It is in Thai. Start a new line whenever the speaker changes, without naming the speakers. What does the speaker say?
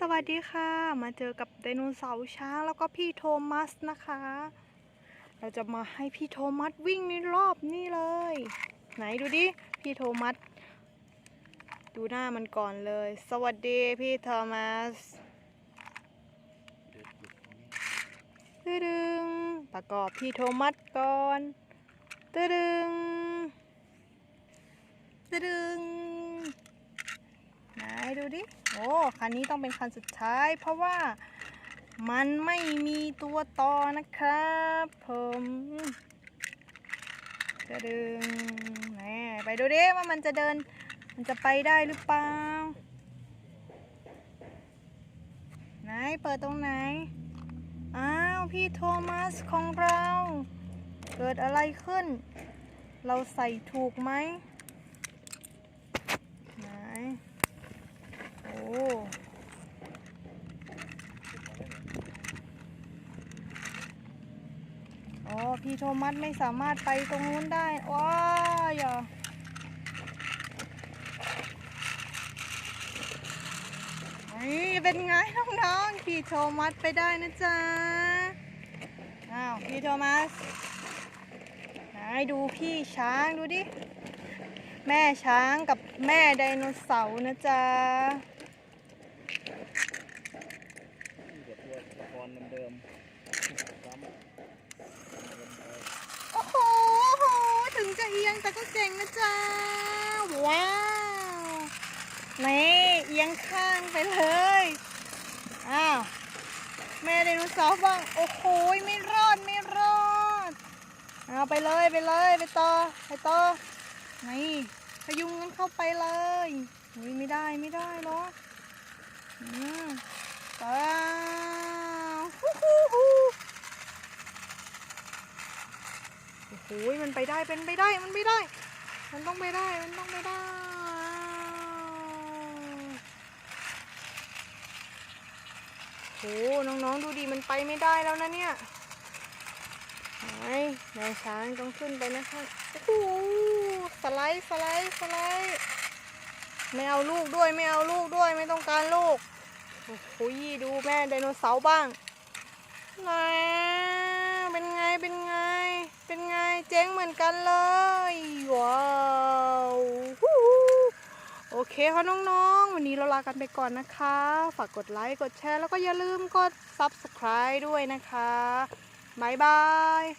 สวัสดีค่ะ มาเจอกับไดโนเสาร์ช้างแล้วก็พี่โทมัสนะคะ เราจะมาให้พี่โทมัสวิ่งในรอบนี่เลย ไหนดูดิ พี่โทมัส ดูหน้ามันก่อนเลย สวัสดีพี่โทมัสตึดึงประกอบพี่โทมัสก่อนตึดึงตึดึง ดูดิ โอ้ คันนี้ต้องเป็นคันสุดท้าย เพราะว่ามันไม่มีตัวต่อนะครับผมจะดึงแหมไปดูดิว่ามันจะเดิน มันจะไปได้หรือเปล่า ไหน เปิดตรงไหน อ้าว พี่โทมัสของเรา เกิดอะไรขึ้น เราใส่ถูกไหมไหน โอ้ โอ้พี่โทมัสไม่สามารถไปตรงนู้นได้ว้ายอะนี่เป็นไงน้องๆพี่โทมัสไปได้นะจ๊ะ อ้าวพี่โทมัสไหนดูพี่ช้างดูดิ แม่ช้างกับแม่ไดโนเสาร์นะจ๊ะ
กับตัวละครเดิมๆซ้ำ
โอ้โหโอ้โห ถึงจะเอียงแต่ ก็เก่งนะจ๊ะ ว้าวนี่เอียงข้างไปเลย อ้าว แม่ไดโนเสาร์บ้าง โอ้โหไม่รอดไม่รอด เอาไปเลยไปเลยไปต่อไปต่อนี่พยุงกันเข้าไปเลยอุ้ยไม่ได้ไม่ได้หรอกอืมตาฮู้ฮู้ฮู้ โอ้โหมันไปได้เป็นไปได้มันไปได้ มันต้องไปได้มันต้องไปได้ โอ้น้องๆดูดิมันไปไม่ได้แล้วนะเนี่ยไอ้นายช้างต้องขึ้นไปนะคะโอ้โหสไลด์สไลด์สไลด์ไม่เอาลูกด้วยไม่เอาลูกด้วยไม่ต้องการลูกโอ้โหดูแม่ไดโนเสาร์บ้างไหนเป็นไงเป็นไงเป็นไง เจ๊งเหมือนกันเลย ว้าวโอเคค่ะน้องๆ วันนี้เราลากันไปก่อนนะคะ ฝากกดไลค์ กดแชร์ แล้วก็อย่าลืมกด subscribe ด้วยนะคะบายบาย